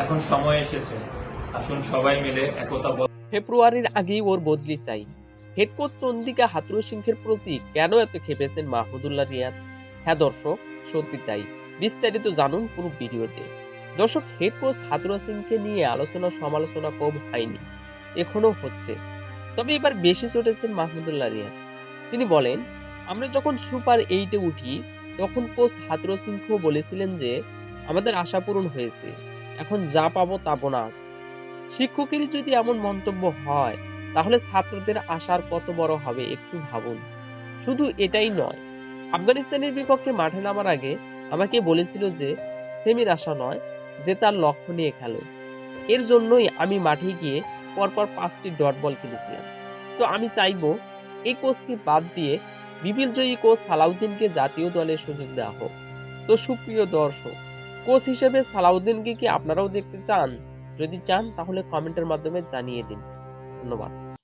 এখন সময় এসেছে। আসুন সবাই মিলে একতা ফেব্রুয়ারির আগেই ওর বদলি চাই। হেড কোচ চন্দিকা হাতুরু সিংহের প্রতি কেন এত খেপেছেন মাহমুদুল্লাহ রিয়াদ? হ্যাঁ দর্শক, সত্যি তাই। বিস্তারিত জানুন পুরো ভিডিওতে। দর্শক হেড কোচ হাতুরু সিংকে নিয়ে আলোচনা সমালোচনা কম হয়নি, এখনও হচ্ছে। তবে এবার বেশি চটেছেন মাহমুদুল্লাহ রিয়াদ। তিনি বলেন, আমরা যখন সুপার এইটে উঠি, তখন কোচ হাতুরু সিংহ বলেছিলেন যে, আমাদের আশা পূরণ হয়েছে। এখন যা পাবো তা বোনাস। শিক্ষকেরই যদি এমন মন্তব্য হয়, তাহলে ছাত্রদের আশার কত বড় হবে একটু ভাবুন। শুধু এটাই নয়, আফগানিস্তানের বিপক্ষে মাঠে নামার আগে আমাকে বলেছিল যে, সেমির আশা নয় যে তার লক্ষ্য নিয়ে খেলো। এর জন্যই আমি মাঠে গিয়ে পরপর পাঁচটি ডট বল কিনেছিলাম। তো আমি চাইব এই কোচকে বাদ দিয়ে বিপিএল জয়ী কোচ সালাউদ্দিনকে জাতীয় দলের সুযোগ দেওয়া হোক। তো সুপ্রিয় দর্শক কোচ হিসেবে সালাউদ্দিনকে কি আপনারাও দেখতে চান? যদি চান, তাহলে কমেন্টের মাধ্যমে জানিয়ে দিন। ধন্যবাদ।